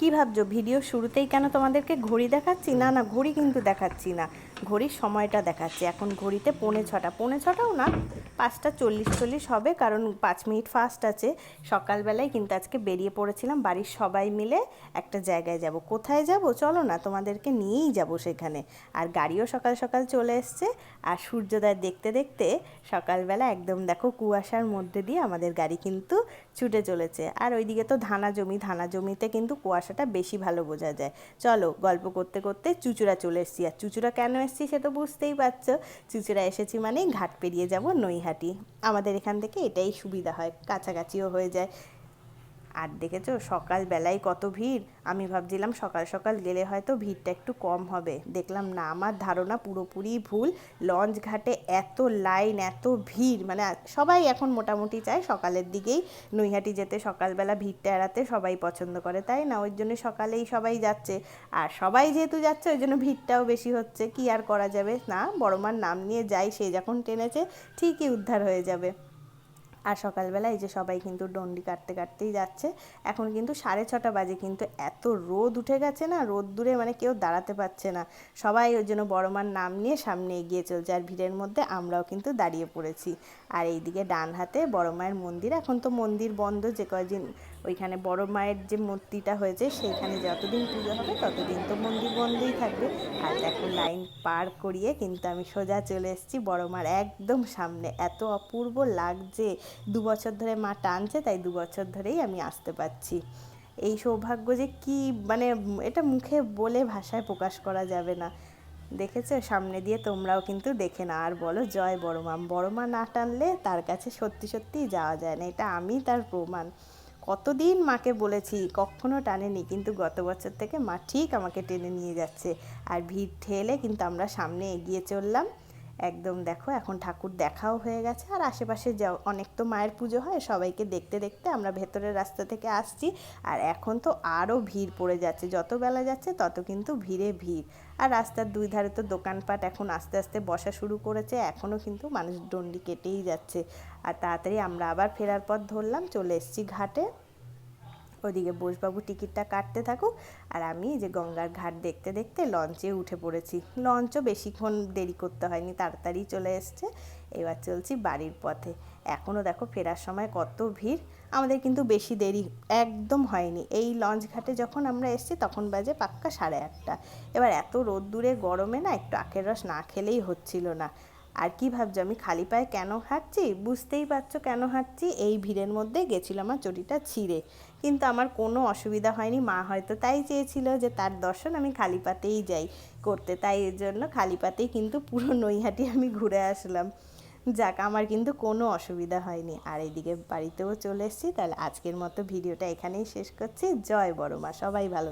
কি ভাবছ? ভিডিও শুরুতেই কেন তোমাদেরকে ঘড়ি দেখাচ্ছি? না না ঘড়ি কিন্তু দেখাচ্ছি না। ঘড়ির সময়টা দেখাচ্ছি। এখন ঘড়িতে পৌনে ছটা। পৌনে ছটাও না, পাঁচটা চল্লিশ চল্লিশ হবে, কারণ পাঁচ মিনিট ফাস্ট আছে। সকালবেলায় কিন্তু আজকে বেরিয়ে পড়েছিলাম, বাড়ির সবাই মিলে একটা জায়গায় যাব। কোথায় যাব? চলো না, তোমাদেরকে নিয়েই যাব সেখানে। আর গাড়িও সকাল সকাল চলে এসছে, আর সূর্যোদয় দেখতে দেখতে সকালবেলা একদম দেখো কুয়াশার মধ্যে দিয়ে আমাদের গাড়ি কিন্তু ছুটে চলেছে। আর ওইদিকে তো ধানা জমি, ধানা জমিতে কিন্তু কুয়াশাটা বেশি ভালো বোঝা যায়। চলো গল্প করতে করতে চুচুড়া চলে এসেছি। আর চুচুড়া কেন এসেছি সে তো বুঝতেই পারছ। চুচুড়া এসেছি মানে ঘাট পেরিয়ে যাব নৈহাটি। আমাদের এখান থেকে এটাই সুবিধা হয়, কাছাকাছিও হয়ে যায়। আর দেখেছ, সকালবেলায় কত ভিড়? আমি ভাবছিলাম সকাল সকাল গেলে হয়তো ভিড়টা একটু কম হবে। দেখলাম না, আমার ধারণা পুরোপুরি ভুল। লঞ্চ ঘাটে এত লাইন, এত ভিড় মানে সবাই এখন মোটামুটি চায় সকালের দিকেই। নৈহাটি যেতে সকালবেলা ভিড়টা এড়াতে সবাই পছন্দ করে, তাই না? ওই জন্য সকালেই সবাই যাচ্ছে। আর সবাই যেহেতু যাচ্ছে, ওই জন্য ভিড়টাও বেশি হচ্ছে। কি আর করা যাবে? না বড়মার নাম নিয়ে যাই, সে যখন টেনেছে ঠিকই উদ্ধার হয়ে যাবে। আর সকালবেলা এই যে সবাই কিন্তু ডন্ডি কাটতে কাটতেই যাচ্ছে। এখন কিন্তু সাড়ে ছটা বাজে, কিন্তু এত রোদ উঠে গেছে না, রোদ দূরে মানে কেউ দাঁড়াতে পারছে না। সবাই ওই জন্য বড় বড়মার নাম নিয়ে সামনে এগিয়ে চলছে, আর ভিড়ের মধ্যে আমরাও কিন্তু দাঁড়িয়ে পড়েছি। আর এইদিকে ডান হাতে বড় মায়ের মন্দির, এখন তো মন্দির বন্ধ, যে কয়দিন ওইখানে বড় মায়ের যে মূর্তিটা হয়েছে, সেইখানে যতদিন পুজো হবে, ততদিন তো মন্দির বন্ধই থাকবে। আর দেখো, লাইন পার করিয়ে কিন্তু আমি সোজা চলে এসেছি বড় মার একদম সামনে। এত অপূর্ব লাগছে। দু বছর ধরে মা টানছে, তাই দু বছর ধরেই আমি আসতে পারছি। এই সৌভাগ্য যে কি মানে এটা মুখে বলে ভাষায় প্রকাশ করা যাবে না। দেখেছ? সামনে দিয়ে তোমরাও কিন্তু দেখে না আর বলো, জয় বড় মা। বড় মা না টানলে তার কাছে সত্যি সত্যিই যাওয়া যায় না। এটা আমি তার প্রমাণ। কতদিন মাকে বলেছি, কখনো টানেনি, কিন্তু গত বছর থেকে মা ঠিক আমাকে টেনে নিয়ে যাচ্ছে। আর ভিড় ঠেলে কিন্তু আমরা সামনে এগিয়ে চললাম। একদম দেখো, এখন ঠাকুর দেখাও হয়ে গেছে। আর আশেপাশে যা, অনেক তো মায়ের পুজো হয়, সবাইকে দেখতে দেখতে আমরা ভেতরের রাস্তা থেকে আসছি। আর এখন তো আরও ভিড় পড়ে যাচ্ছে, যত বেলা যাচ্ছে তত কিন্তু ভিড়ে ভিড়। আর রাস্তার দুই ধারে তো দোকানপাট এখন আস্তে আস্তে বসা শুরু করেছে এখনও কিন্তু মানুষ ডন্ডি কেটেই যাচ্ছে। আর তাড়াতাড়ি আমরা আবার ফেরার পথ ধরলাম, চলে এসেছি ঘাটে। ওদিকে বোসবাবু টিকিটটা কাটতে থাকুক আর আমি যে গঙ্গার ঘাট দেখতে দেখতে লঞ্চে উঠে পড়েছি। লঞ্চও বেশিক্ষণ দেরি করতে হয়নি, তাড়াতাড়ি চলে এসছে। এবার চলছি বাড়ির পথে। এখনও দেখো ফেরার সময় কত ভিড়। আমাদের কিন্তু বেশি দেরি একদম হয়নি। এই লঞ্চ ঘাটে যখন আমরা এসেছি তখন বাজে পাক্কা সাড়ে আটটা। এবার এত রোদ্দুরে গরমে না একটু আখের রস না খেলেই হচ্ছিল না। আর কি ভাবছ? আমি খালি পায়ে কেন হাঁটছি? বুঝতেই পারছ কেন হাঁটছি? এই ভিড়ের মধ্যে গেছিল আমার চটিটা ছিঁড়ে। কিন্তু আমার কোনো অসুবিধা হয়নি। মা হয়তো তাই চেয়েছিল যে তার দর্শন আমি খালি পাতেই যাই করতে। তাই এর জন্য খালি পাতেই কিন্তু পুরো নৈহাটি আমি ঘুরে আসলাম। যাক, আমার কিন্তু কোনো অসুবিধা হয়নি। আর এইদিকে বাড়িতেও চলে এসেছি। তাহলে আজকের মতো ভিডিওটা এখানেই শেষ করছি। জয় বড় মা। সবাই ভালো